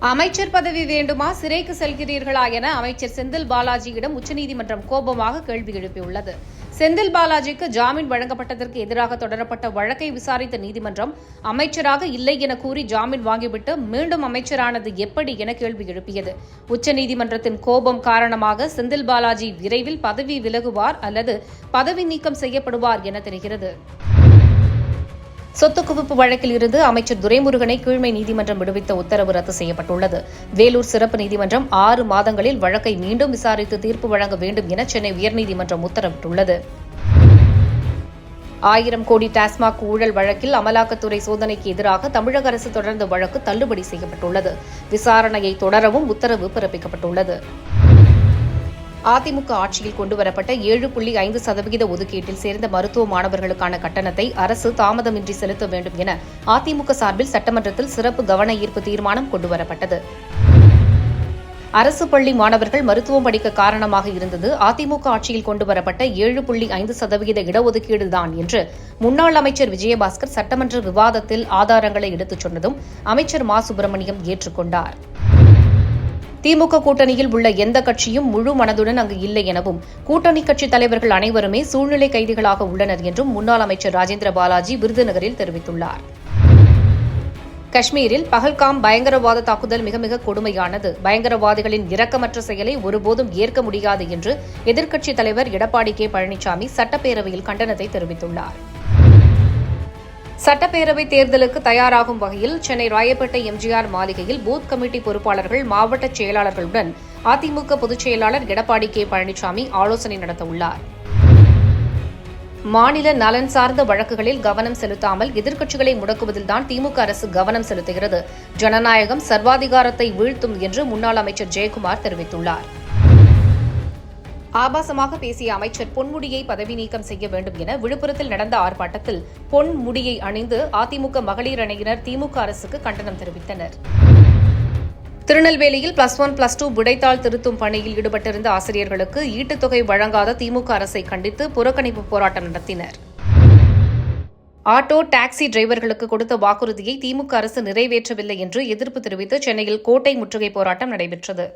அமைச்சர் பதவி வேண்டுமா? சிறைக்கு செல்கிறீர்களா என அமைச்சர் செந்தில் பாலாஜியிடம் உச்சநீதிமன்றம் கோபமாக கேள்வி எழுப்பியுள்ளது. செந்தில் பாலாஜிக்கு ஜாமீன் வழங்கப்பட்டதற்கு எதிராக தொடரப்பட்ட வழக்கை விசாரித்த நீதிமன்றம் அமைச்சராக இல்லை என கூறி ஜாமீன் வாங்கிவிட்டு மீண்டும் அமைச்சரானது எப்படி என கேள்வி எழுப்பியது. உச்சநீதிமன்றத்தின் கோபம் காரணமாக செந்தில் பாலாஜி விரைவில் பதவி விலகுவார் அல்லது பதவி நீக்கம் செய்யப்படுவார் என தெரிகிறது. சொத்து குவிப்பு வழக்கில் இருந்து அமைச்சர் துரைமுருகனை கீழ்மை நீதிமன்றம் விடுவித்த உத்தரவு ரத்து செய்யப்பட்டுள்ளது. வேலூர் சிறப்பு நீதிமன்றம் ஆறு மாதங்களில் வழக்கை மீண்டும் விசாரித்து தீர்ப்பு வழங்க வேண்டும் என சென்னை உயர்நீதிமன்றம் உத்தரவிட்டுள்ளது. ஆயிரம் கோடி டாஸ்மாக் ஊழல் வழக்கில் அமலாக்கத்துறை சோதனைக்கு எதிராக தமிழக அரசு தொடர்ந்த வழக்கு தள்ளுபடி செய்யப்பட்டுள்ளது. விசாரணையை தொடரவும் உத்தரவு பிறப்பிக்கப்பட்டுள்ளது. அதிமுக ஆட்சியில் கொண்டுவரப்பட்ட ஏழு புள்ளி ஐந்து சதவிகித ஒதுக்கீட்டில் சேர்ந்த மருத்துவ மாணவர்களுக்கான கட்டணத்தை அரசு தாமதமின்றி செலுத்த வேண்டும் என அதிமுக சார்பில் சட்டமன்றத்தில் சிறப்பு கவன ஈர்ப்பு தீர்மானம் கொண்டுவரப்பட்டது. அரசு பள்ளி மாணவர்கள் மருத்துவம் படிக்க காரணமாக இருந்தது. அதிமுக ஆட்சியில் கொண்டுவரப்பட்ட ஏழு புள்ளி ஐந்து சதவிகித இடஒதுக்கீடுதான் என்று முன்னாள் அமைச்சர் விஜயபாஸ்கர் சட்டமன்ற விவாதத்தில் ஆதாரங்களை எடுத்துச் சொன்னதும் அமைச்சர் மா. சுப்பிரமணியம் ஏற்றுக்கொண்டார். திமுக கூட்டணியில் உள்ள எந்த கட்சியும் முழு மனதுடன் அங்கு இல்லை எனவும் கூட்டணி கட்சித் தலைவர்கள் அனைவருமே சூழ்நிலை கைதிகளாக உள்ளனர் என்றும் முன்னாள் அமைச்சர் ராஜேந்திர பாலாஜி விருதுநகரில் தெரிவித்துள்ளார். காஷ்மீரில் பஹல்காம் பயங்கரவாத தாக்குதல் மிக மிக கொடுமையானது. பயங்கரவாதிகளின் இரக்கமற்ற செயலை ஒருபோதும் ஏற்க முடியாது என்று எதிர்க்கட்சித் தலைவர் எடப்பாடி கே பழனிசாமி சட்டப்பேரவையில் கண்டனத்தை தெரிவித்துள்ளார். சட்டப்பேரவை தேர்தலுக்கு தயாராகும் வகையில் சென்னை ராயப்பேட்டை எம்ஜிஆர் மாளிகையில் பூத் கமிட்டி பொறுப்பாளர்கள் மாவட்ட செயலாளர்களுடன் அதிமுக பொதுச் செயலாளர் எடப்பாடி கே பழனிசாமி ஆலோசனை நடத்தவுள்ளார். மாநில நலன் சார்ந்த வழக்குகளில் கவனம் செலுத்தாமல் எதிர்க்கட்சிகளை முடக்குவதில்தான் திமுக அரசு கவனம் செலுத்துகிறது. ஜனநாயகம் சர்வாதிகாரத்தை வீழ்த்தும் என்று முன்னாள் அமைச்சர் ஜெயக்குமார் தெரிவித்துள்ளார். ஆபாசமாக பேசிய அமைச்சர் பொன்முடியை பதவி நீக்கம் செய்ய வேண்டும் என விழுப்புரத்தில் நடந்த ஆர்ப்பாட்டத்தில் பொன்முடியை அணிந்து அதிமுக மகளிர் அணியினர் திமுக அரசுக்கு கண்டனம் தெரிவித்தனர். திருநெல்வேலியில் பிளஸ் ஒன் பிளஸ் டூ விடைத்தாள் திருத்தும் பணியில் ஈடுபட்டிருந்த ஆசிரியர்களுக்கு ஈட்டுத்தொகை வழங்காத திமுக அரசை கண்டித்து புறக்கணிப்பு போராட்டம் நடத்தினர். ஆட்டோ டாக்ஸி டிரைவர்களுக்கு கொடுத்த வாக்குறுதியை திமுக அரசு நிறைவேற்றவில்லை என்று எதிர்ப்பு தெரிவித்து சென்னையில் கோட்டை முற்றுகை போராட்டம் நடைபெற்றது.